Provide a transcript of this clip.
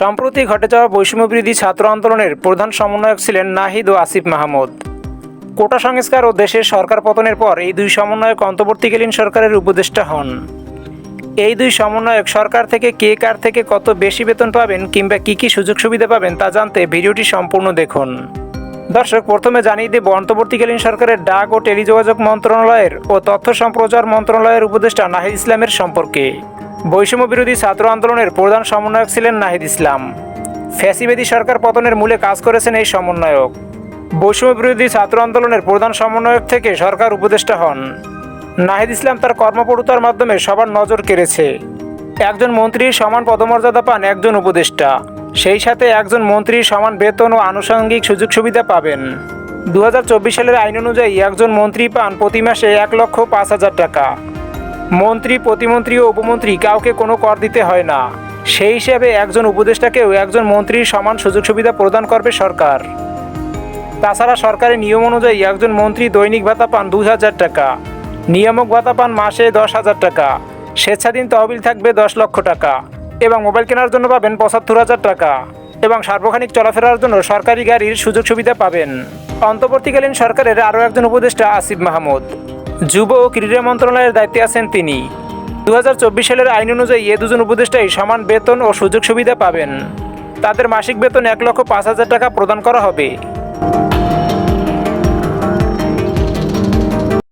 সম্প্রতি ঘটে যাওয়া বৈষম্যবিরোধী ছাত্র আন্দোলনের প্রধান সমন্বয়ক ছিলেন নাহিদ ও আসিফ মাহমুদ। কোটা সংস্কার ও দেশের সরকার পতনের পর এই দুই সমন্বয়ক অন্তর্বর্তীকালীন সরকারের উপদেষ্টা হন। এই দুই সমন্বয়ক সরকার থেকে কে কার থেকে কত বেশি বেতন পাবেন কিংবা কী কী সুযোগ সুবিধা পাবেন তা জানতে ভিডিওটি সম্পূর্ণ দেখুন। দর্শক, প্রথমে জানিয়ে দেব অন্তর্বর্তীকালীন সরকারের ডাক ও টেলিযোগাযোগ মন্ত্রণালয়ের ও তথ্য সম্প্রচার মন্ত্রণালয়ের উপদেষ্টা নাহিদ ইসলামের সম্পর্কে। বৈষম্য বিরোধী ছাত্র আন্দোলনের প্রধান সমন্বয়ক ছিলেন নাহিদ ইসলাম। ফ্যাসিবাদী সরকার পতনের মূলে কাজ করেছেন এই সমন্বয়ক। বৈষম্য বিরোধী ছাত্র আন্দোলনের প্রধান সমন্বয়ক থেকে সরকার উপদেষ্টা হন। নাহিদ ইসলাম তার কর্মপটুতার মাধ্যমে সবার নজর কেড়েছে। একজন মন্ত্রীর সমান পদমর্যাদা পান একজন উপদেষ্টা। সেই সাথে একজন মন্ত্রীর সমান বেতন ও আনুষঙ্গিক সুযোগ সুবিধা পাবেন। দু হাজার চব্বিশ সালের আইন অনুযায়ী একজন মন্ত্রী পান প্রতি মাসে এক লক্ষ পাঁচ হাজার টাকা। মন্ত্রী, প্রতিমন্ত্রী ও উপমন্ত্রী কাউকে কোনো কর দিতে হয় না। সেই হিসাবে একজন উপদেষ্টাকেও একজন মন্ত্রীর সমান সুযোগ সুবিধা প্রদান করবে সরকার। তাছাড়া সরকারের নিয়ম অনুযায়ী একজন মন্ত্রী দৈনিক ভাতা পান দুই হাজার টাকা, নিয়ামক ভাতা পান মাসে দশ হাজার টাকা, স্বেচ্ছাধীন তহবিল থাকবে দশ লক্ষ টাকা। এবং মোবাইল কেনার জন্য পাবেন পঁচাত্তর হাজার টাকা এবং সার্বক্ষণিক চলাফেরার জন্য সরকারি গাড়ির সুযোগ সুবিধা পাবেন। অন্তর্বর্তীকালীন সরকারের আরও একজন উপদেষ্টা আসিফ মাহমুদ। যুব ও ক্রীড়া মন্ত্রণালয়ের দায়িত্বে আছেন তিনি। দু হাজার চব্বিশ সালের আইন অনুযায়ী এ দুজন উপদেষ্টাই সমান বেতন ও সুযোগ সুবিধা পাবেন। তাদের মাসিক বেতন এক লক্ষ পাঁচ হাজার টাকা প্রদান করা হবে।